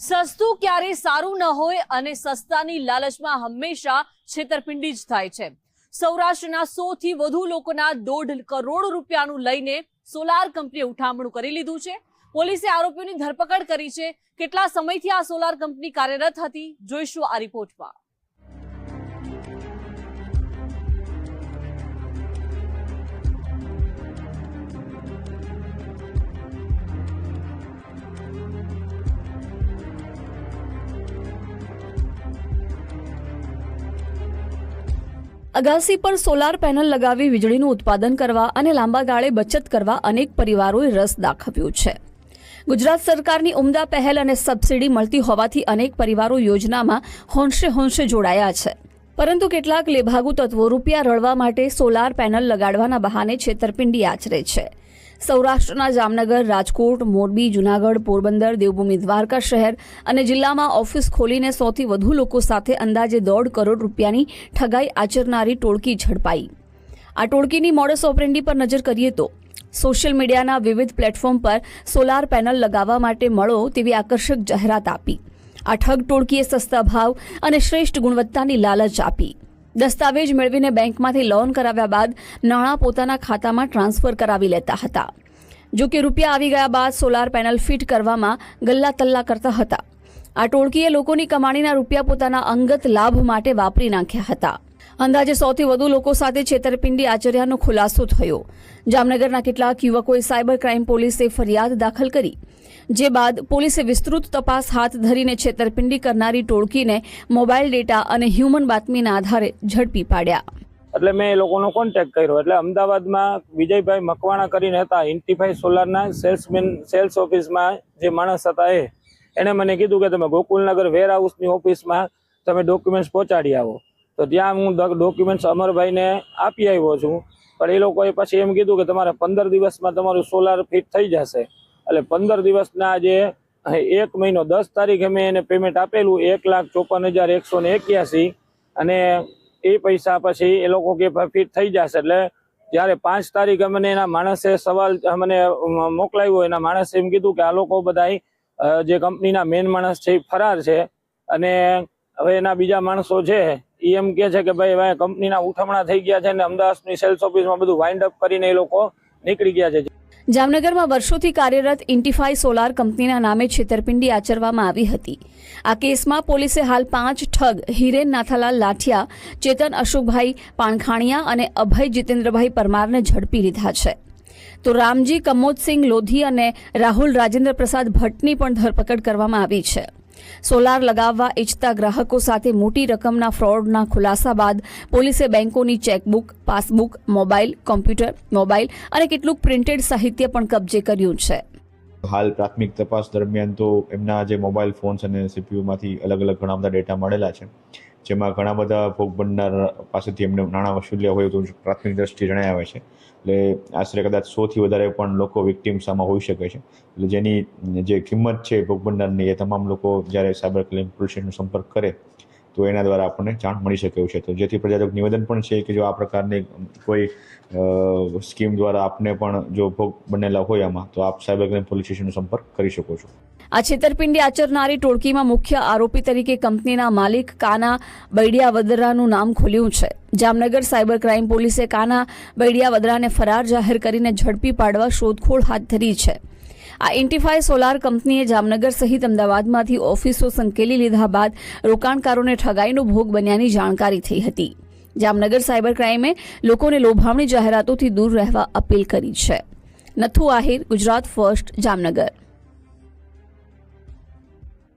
સસ્તું ક્યારે સારું ન હોય અને સસ્તાની લાલચમાં હંમેશા છેતરપિંડી જ થાય છે. સૌરાષ્ટ્રના સો થી વધુ લોકોના દોઢ કરોડ રૂપિયાનું લઈને સોલાર કંપનીએ ઉઠામણું કરી લીધું છે. પોલીસે આરોપીઓની ધરપકડ કરી છે. કેટલા સમયથી આ સોલાર કંપની કાર્યરત હતી? જોઈશું આ રિપોર્ટમાં. અગાસી પર સોલાર પેનલ લગાવી વીજળીનું ઉત્પાદન કરવા અને લાંબા ગાળે બચત કરવા અનેક પરિવારોએ રસ દાખવ્યો છે. ગુજરાત સરકારની ઉમદા પહેલ અને સબસિડી મળતી હોવાથી અનેક પરિવારો યોજનામાં હોંશે હોંશે જોડાયા છે. પરંતુ કેટલાક લેભાગુ તત્વો રૂપિયા રળવા માટે સોલાર પેનલ લગાડવાના બહાને છેતરપિંડી આચરે છે. સૌરાષ્ટ્રના જામનગર, રાજકોટ, મોરબી, જુનાગઢ, પોરબંદર, દેવભૂમિ, દ્વારકા શહેર અને જિલ્લામાં ઓફિસ ખોલીને સૌથી વધુ લોકો સાથે અંદાજે દોઢ કરોડ રૂપિયાની ઠગાઈ આચરનારી ટોળકી ઝડપાઈ. આ ટોળકીની મોડસ ઓપરેન્ડી પર નજર કરીએ તો, સોશિયલ મીડિયાના વિવિધ પ્લેટફોર્મ પર સોલાર પેનલ લગાવવા માટે મળો તેવી આકર્ષક જાહેરાત આપી. આ ઠગ ટોળકીએ સસ્તા ભાવ અને શ્રેષ્ઠ ગુણવત્તાની લાલચ આપી. દસ્તાવેજ મેળવીને બેંકમાંથી લોન કરાવ્યા બાદ નાણાં પોતાના ખાતામાં ટ્રાન્સફર કરાવી લેતા હતા. જો કે રૂપિયા આવી ગયા બાદ સોલાર પેનલ ફિટ કરવામાં ગલ્લા તલ્લા કરતા હતા. આ ટોળકીએ લોકોની કમાણીના રૂપિયા પોતાના અંગત લાભ માટે વાપરી નાખ્યા હતા. અંદાજે સૌથી વધુ લોકો સાથે છેતરપિંડી આચર્યાનો ખુલાસો થયો. જામનગરના કેટલાક યુવકોએ સાયબર ક્રાઇમ પોલીસે ફરિયાદ દાખલ કરી, જે બાદ પોલીસે વિસ્તૃત તપાસ હાથ ધરીને છેતરપિંડી કરનારી ટોળકીને મોબાઈલ ડેટા અને હ્યુમન બાતમીના આધારે ઝડપી પાડ્યા. એટલે મેં એ લોકોનો કોન્ટેક્ટ કર્યો. એટલે અમદાવાદમાં વિજયભાઈ મકવાણા કરીને હતા ઇન્ટીફાઈ સોલારના સેલ્સમેન સેલ્સ ઓફિસમાં જે માણસ હતા એ. એણે મને કીધું કે તમે ગોકુલનગર વેર હાઉસની ઓફિસમાં તમે ડોક્યુમેન્ટ્સ પહોંચાડી આવો. તો ત્યાં હું ડોક્યુમેન્ટ્સ અમરભાઈને આપી આવ્યો છું. પણ એ લોકોએ પછી એમ કીધું કે તમારે પંદર દિવસમાં તમારું સોલાર ફિટ થઈ જશે. એટલે પંદર દિવસના આજે એક મહિનો, દસ તારીખે મેં એને પેમેન્ટ આપેલું, એક લાખ ચોપન હજાર એકસો ને એક્યાસી. અને એ પૈસા પછી એ લોકો કે ફિટ થઈ જશે. એટલે જ્યારે પાંચ તારીખે મને એના માણસે સવાલ, મને મોકલાવ્યો, એના માણસે એમ કીધું કે આ લોકો બધા જે કંપનીના મેન માણસ છે એ ફરાર છે. અને હવે એના બીજા માણસો છે એ એમ કે છે કે ભાઈ હવે કંપનીના ઉઠમણા થઈ ગયા છે ને અમદાવાદની સેલ્સ ઓફિસમાં બધું વાઇન્ડ અપ કરીને એ લોકો નીકળી ગયા છે. જામનગરમાં વર્ષોથી કાર્યરત ઇન્ટિફાઈ સોલાર કંપનીના નામે છેતરપિંડી આચરવામાં આવી હતી. આ કેસમાં પોલીસે હાલ પાંચ ઠગ, હિરેન નાથાલાલ લાઠિયા, ચેતન અશોકભાઈ પાણખાણિયા અને અભય જીતેન્દ્રભાઈ પરમારને ઝડપી લીધા છે. તો રામજી કમોદસિંહ લોધી અને રાહુલ રાજેન્દ્ર પ્રસાદ ભટ્ટની પણ ધરપકડ કરવામાં આવી છે. સોલાર લગાવવા ઇચ્છતા ગ્રાહકો સાથે મોટી રકમના ફ્રોડના ખુલાસા બાદ પોલીસે બેંકોની chequebook, passbook, mobile, computer, mobile અને કેટલુંક પ્રિન્ટેડ સાહિત્ય પણ કબજે કર્યું છે. હાલ પ્રાથમિક તપાસ દરમિયાન તો એમના જે મોબાઈલ ફોન્સ અને સીપીયુમાંથી અલગ અલગ ઘણા બધા ડેટા મળેલા છે. જેમાં ઘણા બધા ભોગ બનનાર પાસેથી એમને નાણાં વસૂલ્યા હોય તો પ્રાથમિક દ્રષ્ટિએ જણાય આવે છે. એટલે આશરે કદાચ સોથી વધારે પણ લોકો વિક્ટીમ્સ આમાં હોઈ શકે છે. એટલે જેની જે કિંમત છે ભોગ બનનારની એ તમામ લોકો જ્યારે સાયબર ક્રાઇમ પોલીસ સંપર્ક કરે તો એના દ્વારા આપણને જાણ મળી શકે છે. તો જેથી પ્રજાજક નિવેદન પણ છે કે જો આ પ્રકારની કોઈ સ્કીમ દ્વારા આપને પણ જો ભોગ બનેલા હોય આમાં, તો આપ સાયબર ક્રાઇમ પોલીસ સ્ટેશનનો સંપર્ક કરી શકો છો. આ છેતરપિંડી આચરનારી ટોળકીમાં મુખ્ય આરોપી તરીકે કંપનીના માલિક કાના બૈડિયા વદરાનું નામ ખુલ્યું છે. જામનગર સાયબર ક્રાઇમ પોલીસે કાના બૈડિયા વદરાને ફરાર જાહેર કરીને ઝડપી પાડવા શોધખોળ હાથ ધરી છે. આ ઇન્ટિફાઈ સોલાર કંપનીએ જામનગર સહિત અમદાવાદમાંથી ઓફિસો સંકેલી લીધા બાદ રોકાણકારોને ઠગાઈનો ભોગ બન્યાની જાણકારી થઈ હતી. જામનગર સાયબર ક્રાઇમે લોકોને લોભામણી જાહેરાતોથી દૂર રહેવા અપીલ કરી છે. નથુ આહિર, ગુજરાત ફર્સ્ટ, જામનગર.